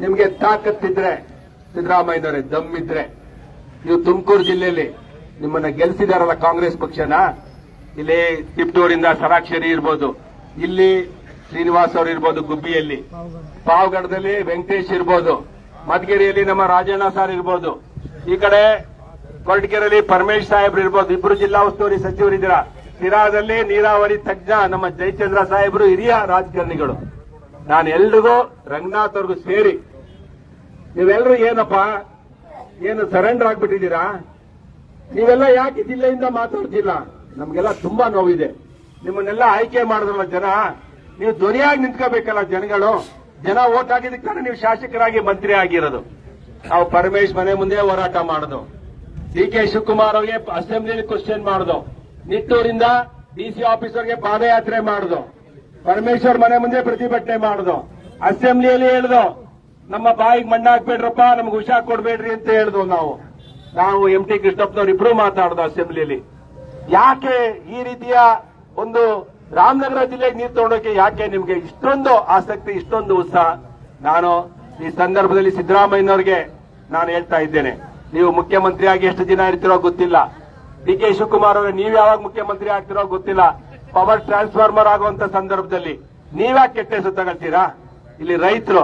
ನಿಮ್ಗೆ ತಾಕತ್ತಿದ್ರೆ ಸಿದ್ದರಾಮಯ್ಯನವರೇ, ದಮ್ ಇದ್ರೆ, ನೀವು ತುಮಕೂರು ಜಿಲ್ಲೆಯಲ್ಲಿ ನಿಮ್ಮನ್ನ ಗೆಲ್ಸಿದಾರಲ್ಲ ಕಾಂಗ್ರೆಸ್ ಪಕ್ಷನ? ಇಲ್ಲಿ ತಿಪ್ಟೂರಿಂದ ಸರಾಕ್ಷರಿ ಇರ್ಬೋದು. ಇಲ್ಲಿ ಶ್ರೀನಿವಾಸ್ ಅವರು ಇರ್ಬೋದು ಗುಬ್ಬಿಯಲ್ಲಿ. ಪಾವಗಡದಲ್ಲಿ ವೆಂಕಟೇಶ್ ಇರ್ಬೋದು. ಮಧುಗಿರಿಯಲ್ಲಿ ನಮ್ಮ ರಾಜಣ್ಣ ಸರ್ ಇರ್ಬೋದು. ಈ ಕಡೆ ಕೊರಟಗೆರೆಯಲ್ಲಿ ಪರಮೇಶ್ ಸಾಹೇಬ್ರು ಇರ್ಬೋದು. ಇಬ್ರು ಜಿಲ್ಲಾ ಉಸ್ತುವಾರಿ ಸಚಿವರಿದ್ದೀರಾ? ಸಿರಾದಲ್ಲಿ ನೀರಾವರಿ ತಜ್ಞ ನಮ್ಮ ಜಯಚಂದ್ರ ಸಾಹೇಬ್ರು, ಹಿರಿಯ ರಾಜಕಾರಣಿಗಳು. ನಾನು ಎಲ್ರಿಗೂ ರಂಗನಾಥ್ ಅವ್ರಿಗೂ ಸೇರಿ ನೀವೆಲ್ಲರೂ ಏನಪ್ಪ, ಏನು ಸರೆಂಡರ್ ಆಗ್ಬಿಟ್ಟಿದ್ದೀರಾ? ನೀವೆಲ್ಲ ಯಾಕೆ ಜಿಲ್ಲೆಯಿಂದ ಮಾತಾಡ್ತಿಲ್ಲ? ನಮಗೆಲ್ಲ ತುಂಬಾ ನೋವಿದೆ. ನಿಮ್ಮನ್ನೆಲ್ಲ ಆಯ್ಕೆ ಮಾಡಿದ್ರಲ್ಲ ಜನ, ನೀವು ಧ್ವನಿಯಾಗಿ ನಿಂತ್ಕೋಬೇಕಲ್ಲ ಜನಗಳು. ಜನ ಓಟ್ ಹಾಕಿದಕ್ಕೆ ಕಾರಣ ನೀವು ಶಾಸಕರಾಗಿ ಮಂತ್ರಿ ಆಗಿರೋದು. ನಾವು ಪರಮೇಶ್ ಮನೆ ಮುಂದೆ ಹೋರಾಟ ಮಾಡೋದು. ಡಿ ಕೆ ಶಿವಕುಮಾರ್ ಅವರಿಗೆ ಅಸೆಂಬ್ಲಿಯಲ್ಲಿ ಕ್ವಶನ್ ಮಾಡೋದು. ನಿಟ್ಟೂರಿಂದ ಡಿಸಿ ಆಫೀಸರ್ಗೆ ಪಾದಯಾತ್ರೆ ಮಾಡೋದು. ಪರಮೇಶ್ವರ್ ಮನೆ ಮುಂದೆ ಪ್ರತಿಭಟನೆ ಮಾಡುದು. ಅಸೆಂಬ್ಲಿಯಲ್ಲಿ ಹೇಳ್ದು, ನಮ್ಮ ಬಾಯಿಗೆ ಮಣ್ಣು ಹಾಕ್ಬೇಡ್ರಪ್ಪ, ನಮ್ಗೆ ಹುಷಾ ಕೊಡ್ಬೇಡ್ರಿ ಅಂತ ಹೇಳ್ದು ನಾವು. ನಾವು ಎಂ ಟಿ ಕೃಷ್ಣಪ್ಪನವ್ರು ಇಬ್ರು ಮಾತಾಡುದು ಅಸೆಂಬ್ಲಿಯಲ್ಲಿ. ಯಾಕೆ ಈ ರೀತಿಯ ಒಂದು ರಾಮನಗರ ಜಿಲ್ಲೆಗೆ ನೀರು ತಗೊಂಡೋಕೆ ಯಾಕೆ ನಿಮ್ಗೆ ಇಷ್ಟೊಂದು ಆಸಕ್ತಿ, ಇಷ್ಟೊಂದು ಉತ್ಸಾಹ? ನಾನು ಈ ಸಂದರ್ಭದಲ್ಲಿ ಸಿದ್ದರಾಮಯ್ಯನವ್ರಿಗೆ ನಾನು ಹೇಳ್ತಾ ಇದ್ದೇನೆ. ನೀವು ಮುಖ್ಯಮಂತ್ರಿಯಾಗಿ ಎಷ್ಟು ದಿನ ಇರ್ತಿರೋ ಗೊತ್ತಿಲ್ಲ. ಡಿ ಕೆ ಶಿವಕುಮಾರ್ ಅವರೇ, ನೀವು ಯಾವಾಗ ಮುಖ್ಯಮಂತ್ರಿ ಆಗ್ತಿರೋ ಗೊತ್ತಿಲ್ಲ. ಪವರ್ ಟ್ರಾನ್ಸ್ಫಾರ್ಮರ್ ಆಗುವಂತ ಸಂದರ್ಭದಲ್ಲಿ ನೀವ್ಯಾಕೆ ಕೆಟ್ಟ ಹೆಸರು ತಗೊಳ್ತೀರಾ? ಇಲ್ಲಿ ರೈತರು,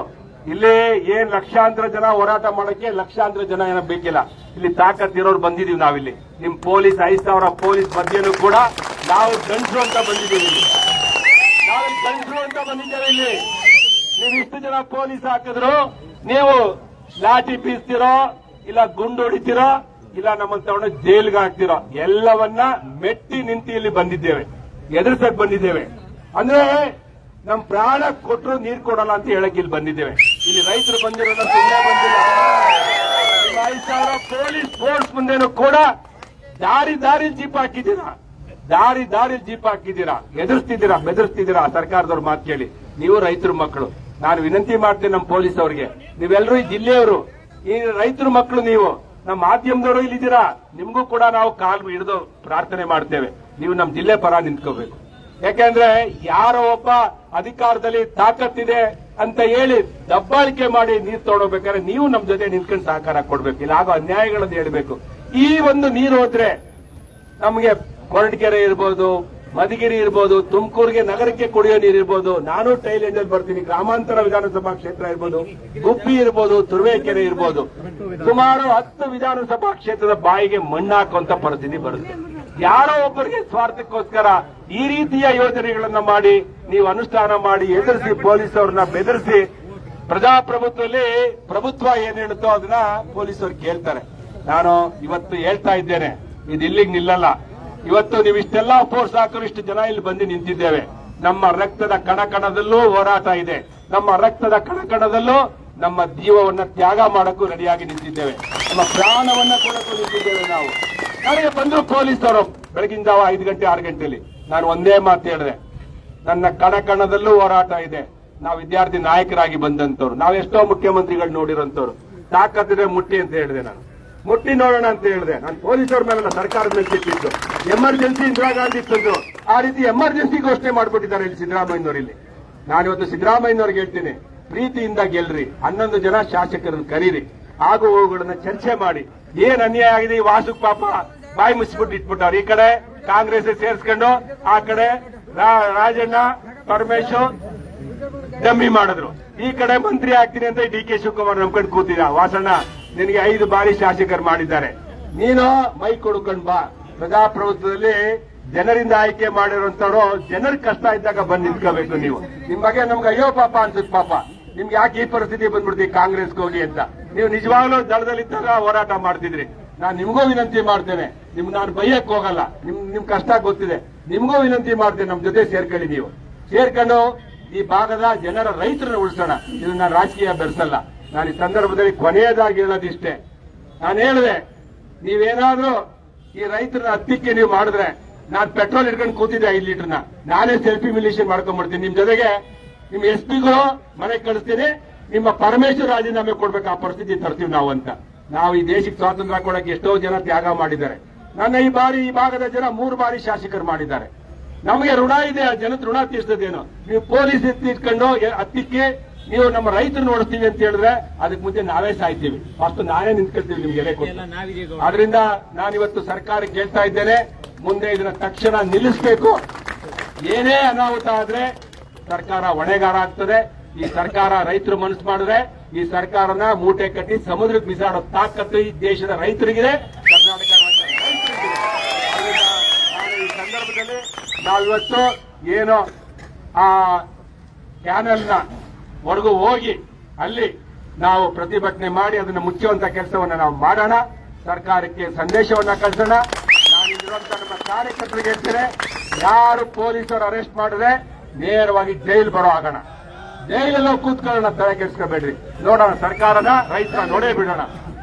ಇಲ್ಲಿ ಏನ್ ಲಕ್ಷಾಂತರ ಜನ ಹೋರಾಟ ಮಾಡಕ್ಕೆ ಲಕ್ಷಾಂತರ ಜನ ಏನ ಬೇಕಿಲ್ಲ. ಇಲ್ಲಿ ತಾಕತ್ತಿರೋರು ಬಂದಿದೀವಿ ನಾವಿಲ್ಲಿ. ನಿಮ್ ಪೊಲೀಸ್, ಐದು ಸಾವಿರ ಪೊಲೀಸ್ ಮಧ್ಯೆನೂ ಕೂಡ ನಾವು ಗಂಟರು ಅಂತ ಬಂದಿದ್ದೀವಿ ಇಲ್ಲಿ. ನಾವು ಗಂಟ್ರು ಅಂತ ಬಂದಿದ್ದೇವೆ ಇಲ್ಲಿ. ನೀವು ಇಷ್ಟು ಜನ ಪೊಲೀಸ್ ಹಾಕಿದ್ರು, ನೀವು ಲಾಠಿ ಬೀಸ್ತಿರೋ, ಇಲ್ಲ ಗುಂಡು ಹೊಡಿತೀರೋ, ಇಲ್ಲ ನಮ್ಮನ್ನ ತಗೊಂಡು ಜೈಲ್ಗೆ ಹಾಕ್ತಿರೋ, ಎಲ್ಲವನ್ನ ಮೆಟ್ಟಿ ನಿಂತಿ ಇಲ್ಲಿ ಬಂದಿದ್ದೇವೆ. ಎದುರಿಸಕ್ ಬಂದಿದ್ದೇವೆ. ಅಂದ್ರೆ ನಮ್ ಪ್ರಾಣ ಕೊಟ್ಟರು ನೀರ್ ಕೊಡಲ್ಲ ಅಂತ ಹೇಳಕ್ ಇಲ್ಲಿ ಬಂದಿದ್ದೇವೆ. ಇಲ್ಲಿ ರೈತರು ಬಂದಿರೋದ ಸುಮ್ಮನೆ ಬಂದಿಲ್ಲ. ಐದು ಸಾವಿರ ಪೊಲೀಸ್ ಫೋರ್ಸ್ ಮುಂದೆನೂ ಕೂಡ ದಾರಿ ದಾರಿ ಜೀಪ್ ಹಾಕಿದ್ದೀರಾ? ದಾರಿ ದಾರಿ ಜೀಪ್ ಹಾಕಿದ್ದೀರಾ? ಎದುರಿಸ್ತಿದ್ದೀರಾ? ಬೆದರಿಸ್ತಿದ್ದೀರಾ? ಸರ್ಕಾರದವ್ರು ಮಾತು ಕೇಳಿ. ನೀವು ರೈತರ ಮಕ್ಕಳು. ನಾನು ವಿನಂತಿ ಮಾಡ್ತೀನಿ ನಮ್ಮ ಪೊಲೀಸ್ ಅವರಿಗೆ. ನೀವೆಲ್ಲರೂ ಈ ಜಿಲ್ಲೆಯವರು, ಈ ರೈತರ ಮಕ್ಕಳು ನೀವು. ನಮ್ಮ ಮಾಧ್ಯಮದವರು ಇಲ್ಲಿದ್ದೀರಾ? ನಿಮಗೂ ಕೂಡ ನಾವು ಕಾಲು ಹಿಡಿದು ಪ್ರಾರ್ಥನೆ ಮಾಡ್ತೇವೆ. ನೀವು ನಮ್ಮ ಜಿಲ್ಲೆ ಪರ ನಿಂತ್ಕೋಬೇಕು. ಯಾಕೆಂದ್ರೆ ಯಾರೋ ಒಬ್ಬ ಅಧಿಕಾರದಲ್ಲಿ ತಾಕತ್ತಿದೆ ಅಂತ ಹೇಳಿ ದಬ್ಬಾಳಿಕೆ ಮಾಡಿ ನೀರು ತೊಗೊಳ್ಬೇಕಾದ್ರೆ ನೀವು ನಮ್ ಜೊತೆ ನಿಂತ್ಕೊಂಡು ಸಹಕಾರ ಕೊಡ್ಬೇಕು. ಇಲ್ಲ ಆಗೋ ಅನ್ಯಾಯಗಳನ್ನು ಹೇಳ್ಬೇಕು. ಈ ಒಂದು ನೀರು ಹೋದ್ರೆ ನಮಗೆ ಕೊರಟಗೆರೆ ಇರ್ಬೋದು, ಮಧುಗಿರಿ ಇರ್ಬೋದು, ತುಮಕೂರಿಗೆ ನಗರಕ್ಕೆ ಕುಡಿಯೋ ನೀರು ಇರ್ಬೋದು, ನಾನು ಟೈಲೆಂಡ್ ಅಲ್ಲಿ ಬರ್ತೀನಿ, ಗ್ರಾಮಾಂತರ ವಿಧಾನಸಭಾ ಕ್ಷೇತ್ರ ಇರ್ಬೋದು, ಗುಬ್ಬಿ ಇರ್ಬೋದು, ತುರುವೇಕೆರೆ ಇರ್ಬೋದು, ಸುಮಾರು ಹತ್ತು ವಿಧಾನಸಭಾ ಕ್ಷೇತ್ರದ ಬಾಯಿಗೆ ಮಣ್ಣು ಹಾಕುವಂತ ಪರಿಸ್ಥಿತಿ ಬರುತ್ತೆ. ಯಾರೋ ಒಬ್ಬರಿಗೆ ಸ್ವಾರ್ಥಕ್ಕೋಸ್ಕರ ಈ ರೀತಿಯ ಯೋಜನೆಗಳನ್ನ ಮಾಡಿ ನೀವು ಅನುಷ್ಠಾನ ಮಾಡಿ ಎದುರಿಸಿ ಪೊಲೀಸ್ ಅವ್ರನ್ನ ಬೆದರಿಸಿ ಪ್ರಜಾಪ್ರಭುತ್ವದಲ್ಲಿ ಪ್ರಭುತ್ವ ಏನ್ ಹೇಳುತ್ತೋ ಅದನ್ನ ಪೊಲೀಸರು ಕೇಳ್ತಾರೆ. ನಾನು ಇವತ್ತು ಹೇಳ್ತಾ ಇದ್ದೇನೆ, ಇದು ಇಲ್ಲಿಗೆ ನಿಲ್ಲಲ್ಲ. ಇವತ್ತು ನೀವು ಇಷ್ಟೆಲ್ಲಾ ಫೋರ್ಸ್ ಹಾಕರು ಇಷ್ಟು ಜನ ಇಲ್ಲಿ ಬಂದು ನಿಂತಿದ್ದೇವೆ. ನಮ್ಮ ರಕ್ತದ ಕಣಕಣದಲ್ಲೂ ಹೋರಾಟ ಇದೆ. ನಮ್ಮ ರಕ್ತದ ಕಣಕಣದಲ್ಲೂ ನಮ್ಮ ಜೀವವನ್ನ ತ್ಯಾಗ ಮಾಡಕ್ಕೂ ರೆಡಿಯಾಗಿ ನಿಂತಿದ್ದೇವೆ. ನಮ್ಮ ಪ್ರಾಣವನ್ನ ಕೊಡಕ್ಕೂ ನಿಂತಿದ್ದೇವೆ ನಾವು. ನನಗೆ ಬಂದ್ರು ಪೊಲೀಸರು? ಬೆಳಗಿನ ಜಾವ ಐದು ಗಂಟೆ, ಆರು ಗಂಟೆಯಲ್ಲಿ ನಾನು ಒಂದೇ ಮಾತು ಹೇಳಿದೆ. ನನ್ನ ಕಣಕಣದಲ್ಲೂ ಹೋರಾಟ ಇದೆ. ನಾವು ವಿದ್ಯಾರ್ಥಿ ನಾಯಕರಾಗಿ ಬಂದಂತವ್ರು. ಎಷ್ಟೋ ಮುಖ್ಯಮಂತ್ರಿಗಳು ನೋಡಿರೋಂಥವ್ರು. ತಾಕತ್ತಿದ್ರೆ ಮುಟ್ಟಿ ಅಂತ ಹೇಳಿದೆ ನಾನು. ಮುಟ್ಟಿ ನೋಡೋಣ ಅಂತ ಹೇಳಿದೆ. ನಾನು ಪೊಲೀಸರ ಮೇಲೆ ಸರ್ಕಾರದ ಮೇಲೆ ಸಿಕ್ಕಿದ್ದು. ಎಮರ್ಜೆನ್ಸಿ ಇಂದಿರಾ ಗಾಂಧಿ ತಂದು ಆ ರೀತಿ ಎಮರ್ಜೆನ್ಸಿ ಘೋಷಣೆ ಮಾಡ್ಬಿಟ್ಟಿದ್ದಾರೆ ಇಲ್ಲಿ ಸಿದ್ದರಾಮಯ್ಯನವರು ಇಲ್ಲಿ. ನಾನಿವತ್ತು ಸಿದ್ದರಾಮಯ್ಯನವ್ರಿಗೆ ಹೇಳ್ತೀನಿ. ಪ್ರೀತಿಯಿಂದ ಗೆಲ್ರಿ. ಹನ್ನೊಂದು ಜನ ಶಾಸಕರನ್ನು ಕರೀರಿ. ಆಗು ಹೋಗುಗಳನ್ನ ಚರ್ಚೆ ಮಾಡಿ. ಏನ್ ಅನ್ಯಾಯ ಆಗಿದೆ ಈ ವಾಸುಕ್ ಪಾಪ? ಬಾಯಿ ಮುಚ್ಚಿಬಿಟ್ಟು ಇಟ್ಬಿಟ್ಟವ್ರು. ಈ ಕಡೆ ಕಾಂಗ್ರೆಸ್ ಸೇರ್ಸ್ಕೊಂಡು, ಆ ಕಡೆ ರಾಜಣ್ಣ ಪರಮೇಶ್ವರ್ ಡಮ್ಮಿ ಮಾಡಿದ್ರು. ಈ ಕಡೆ ಮಂತ್ರಿ ಆಗ್ತೀನಿ ಅಂತ ಡಿ ಕೆ ಶಿವಕುಮಾರ್ ನಂಬ್ಕೊಂಡು ಕೂತಿದ್ದ ವಾಸಣ್ಣ, ನಿನಗೆ ಐದು ಬಾರಿ ಶಾಸಕರು ಮಾಡಿದ್ದಾರೆ. ನೀನು ಮೈ ಕೊಡ್ಕೊಂಡ್ ಬಾ. ಪ್ರಜಾಪ್ರಭುತ್ವದಲ್ಲಿ ಜನರಿಂದ ಆಯ್ಕೆ ಮಾಡಿರುವಂತವ್ರು ಜನರ ಕಷ್ಟ ಇದ್ದಾಗ ಬಂದು ನಿಂತ್ಕೋಬೇಕು ನೀವು. ನಿಮ್ ಬಗ್ಗೆ ನಮ್ಗೆ ಅಯ್ಯೋ ಪಾಪ ಅನ್ಸುತ್ತೆ ಪಾಪ. ನಿಮ್ಗೆ ಯಾಕೆ ಈ ಪರಿಸ್ಥಿತಿ ಬಂದ್ಬಿಡ್ತಿ ಕಾಂಗ್ರೆಸ್ಗೆ ಹೋಗಿ ಅಂತ? ನೀವು ನಿಜವಾಗ್ಲೂ ದಳದಲ್ಲಿದ್ದಾಗ ಹೋರಾಟ ಮಾಡ್ತಿದ್ರಿ. ನಾನು ನಿಮಗೂ ವಿನಂತಿ ಮಾಡ್ತೇನೆ. ನಿಮ್ ನಾನು ಬೈಯಕ್ ಹೋಗಲ್ಲ. ನಿಮ್ ನಿಮ್ ಕಷ್ಟ ಗೊತ್ತಿದೆ. ನಿಮಗೂ ವಿನಂತಿ ಮಾಡ್ತೇನೆ, ನಮ್ ಜೊತೆ ಸೇರ್ಕೊಳ್ಳಿ ನೀವು. ಸೇರ್ಕೊಂಡು ಈ ಭಾಗದ ಜನರ ರೈತರನ್ನ ಉಳಿಸೋಣ. ಇದು ನಾನು ರಾಜಕೀಯ ಬೆರೆಸಲ್ಲ. ನಾನು ಈ ಸಂದರ್ಭದಲ್ಲಿ ಕೊನೆಯದಾಗಿ ಹೇಳೋದಿಷ್ಟೇ ನಾನು ಹೇಳಿದೆ, ನೀವೇನಾದ್ರೂ ಈ ರೈತರ ಹತ್ತಿಕ್ಕೆ ನೀವು ಮಾಡಿದ್ರೆ ನಾನು ಪೆಟ್ರೋಲ್ ಇಟ್ಕೊಂಡು ಕೂತಿದ್ದೆ ಐದು ಲೀಟರ್ನ ನಾನೇ ಸೆಲ್ಫಿ ಮಿಲಿಷನ್ ಮಾಡ್ಕೊಂಡ್ಬಿಡ್ತೀನಿ. ನಿಮ್ ಜೊತೆಗೆ ನಿಮ್ ಎಸ್ ಪಿಗೂ ಮನೆಗೆ ಕಳಿಸ್ತೀನಿ. ನಿಮ್ಮ ಪರಮೇಶ್ವರ ರಾಜೀನಾಮೆ ಕೊಡ್ಬೇಕು ಆ ಪರಿಸ್ಥಿತಿ ತರ್ತೀವಿ ನಾವು ಅಂತ. ನಾವು ಈ ದೇಶಕ್ಕೆ ಸ್ವಾತಂತ್ರ್ಯ ಕೊಡಕ್ಕೆ ಎಷ್ಟೋ ಜನ ತ್ಯಾಗ ಮಾಡಿದ್ದಾರೆ. ನನ್ನ ಈ ಬಾರಿ ಈ ಭಾಗದ ಜನ ಮೂರು ಬಾರಿ ಶಾಸಕರು ಮಾಡಿದ್ದಾರೆ. ನಮಗೆ ಋಣ ಇದೆ ಆ ಜನದ ಋಣ ತೀರ್ಸೋದೇನು ನೀವು ಪೊಲೀಸ್ ಇಟ್ಕೊಂಡು ಹತ್ತಿಕ್ಕೆ ನೀವು ನಮ್ಮ ರೈತರು ನೋಡ್ತೀವಿ ಅಂತ ಹೇಳಿದ್ರೆ ಅದಕ್ಕೆ ಮುಂದೆ ನಾವೇ ಸಾಯ್ತೀವಿ. ಫಸ್ಟ್ ನಾನೇ ನಿಂತ್ಕೊಳ್ತೀವಿ ನಿಮ್ಗೆ ಆದ್ರಿಂದ ನಾನಿವತ್ತು ಸರ್ಕಾರಕ್ಕೆ ಹೇಳ್ತಾ ಇದ್ದೇನೆ ಮುಂದೆ ಇದನ್ನ ತಕ್ಷಣ ನಿಲ್ಲಿಸಬೇಕು. ಏನೇ ಅನಾಹುತ ಆದ್ರೆ ಸರ್ಕಾರ ಹೊಣೆಗಾರ ಆಗ್ತದೆ. ಈ ಸರ್ಕಾರ ರೈತರು ಮನಸ್ಸು ಮಾಡಿದ್ರೆ ಈ ಸರ್ಕಾರನ ಮೂಟೆ ಕಟ್ಟಿ ಸಮುದ್ರಕ್ಕೆ ಬಿಸಾಡೋ ತಾಕತ್ತು ಈ ದೇಶದ ರೈತರಿಗಿದೆ, ಕರ್ನಾಟಕ ಈ ಸಂದರ್ಭದಲ್ಲಿ ನಾವಿವತ್ತು ಏನು ಆ ಚಾನೆಲ್ನ ಒಳಗೂ ಹೋಗಿ ಅಲ್ಲಿ ನಾವು ಪ್ರತಿಭಟನೆ ಮಾಡಿ ಅದನ್ನು ಮುಚ್ಚುವಂತ ಕೆಲಸವನ್ನು ನಾವು ಮಾಡೋಣ. ಸರ್ಕಾರಕ್ಕೆ ಸಂದೇಶವನ್ನ ಕಳಿಸೋಣ. ನಾನಿರುವಂತಹ ನಮ್ಮ ಕಾರ್ಯಕರ್ತರಿಗೆ ಹೇಳ್ತೇನೆ, ಯಾರು ಪೊಲೀಸರು ಅರೆಸ್ಟ್ ಮಾಡಿದ್ರೆ ನೇರವಾಗಿ ಜೈಲು ಬರೋ ಆಗೋಣ ಜೈಲಲ್ಲಿ ಕೂತ್ಕೊಳ್ಳೋಣ, ತಲೆ ಕೆಡಿಸ್ಕೋಬೇಡ್ರಿ. ನೋಡೋಣ ಸರ್ಕಾರನ ರೈತರ ನೋಡೇ ಬಿಡೋಣ.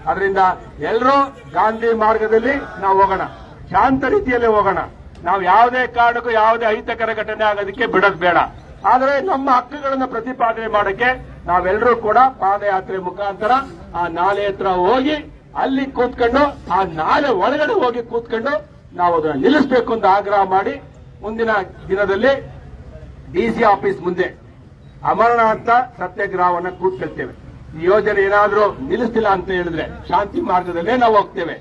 ಅದರಿಂದ ಎಲ್ಲರೂ ಗಾಂಧಿ ಮಾರ್ಗದಲ್ಲಿ ನಾವು ಹೋಗೋಣ. ಶಾಂತ ರೀತಿಯಲ್ಲಿ ಹೋಗೋಣ. ನಾವು ಯಾವುದೇ ಕಾರಣಕ್ಕೂ ಯಾವುದೇ ಅಹಿತಕರ ಘಟನೆ ಆಗೋದಕ್ಕೆ ಬಿಡೋದು ಬೇಡ. ಆದರೆ ನಮ್ಮ ಹಕ್ಕುಗಳನ್ನು ಪ್ರತಿಪಾದನೆ ಮಾಡೋಕ್ಕೆ ನಾವೆಲ್ಲರೂ ಕೂಡ ಪಾದಯಾತ್ರೆ ಮುಖಾಂತರ ಆ ನಾಲೆ ಹತ್ರ ಹೋಗಿ ಅಲ್ಲಿ ಕೂತ್ಕೊಂಡು, ಆ ನಾಲೆ ಒಳಗಡೆ ಹೋಗಿ ಕೂತ್ಕೊಂಡು ನಾವು ಅದನ್ನ ನಿಲ್ಲಿಸಬೇಕು ಅಂತ ಆಗ್ರಹ ಮಾಡಿ ಮುಂದಿನ ದಿನದಲ್ಲಿ ಡಿಸಿ ಆಫೀಸ್ ಮುಂದೆ. ಅಮರನಾಥ ಸತ್ಯಾಗ್ರಹವನ್ನ ಕೂತ್ಕೊಳ್ತೇವೆ. ಈ ಯೋಜನೆ ಏನಾದರೂ ನಿಲ್ಲಿಸ್ತಿಲ್ಲ ಅಂತ ಹೇಳಿದ್ರೆ ಶಾಂತಿ ಮಾರ್ಗದಲ್ಲೇ ನಾವು ಹೋಗ್ತೇವೆ.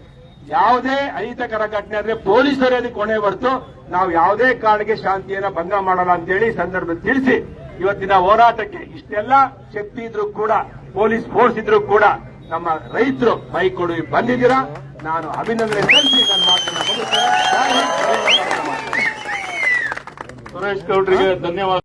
ಯಾವುದೇ ಅಹಿತಕರ ಘಟನೆ ಆದ್ರೆ ಪೊಲೀಸರೇ ಅದಕ್ಕೆ ಹೊಣೆ ಹೊರತು ನಾವು ಯಾವುದೇ ಕಾರಣಕ್ಕೆ ಶಾಂತಿಯನ್ನ ಭಂಗ ಮಾಡಲ್ಲ ಅಂತೇಳಿ ಸಂದರ್ಭದಲ್ಲಿ ತಿಳಿಸಿ. ಇವತ್ತಿನ ಹೋರಾಟಕ್ಕೆ ಇಷ್ಟೆಲ್ಲ ಶಕ್ತಿ ಇದ್ರೂ ಕೂಡ, ಪೊಲೀಸ್ ಫೋರ್ಸ್ ಇದ್ರೂ ಕೂಡ ನಮ್ಮ ರೈತರು ಬೈಕ್ ಬಂದಿದ್ದೀರಾ? ನಾನು ಅಭಿನಂದನೆ ಸಲ್ಲಿಸಿ ನನ್ನ ಮಾತನ್ನು. ಸುರೇಶ್ ಗೌಡ್ರಿಗೆ ಧನ್ಯವಾದ.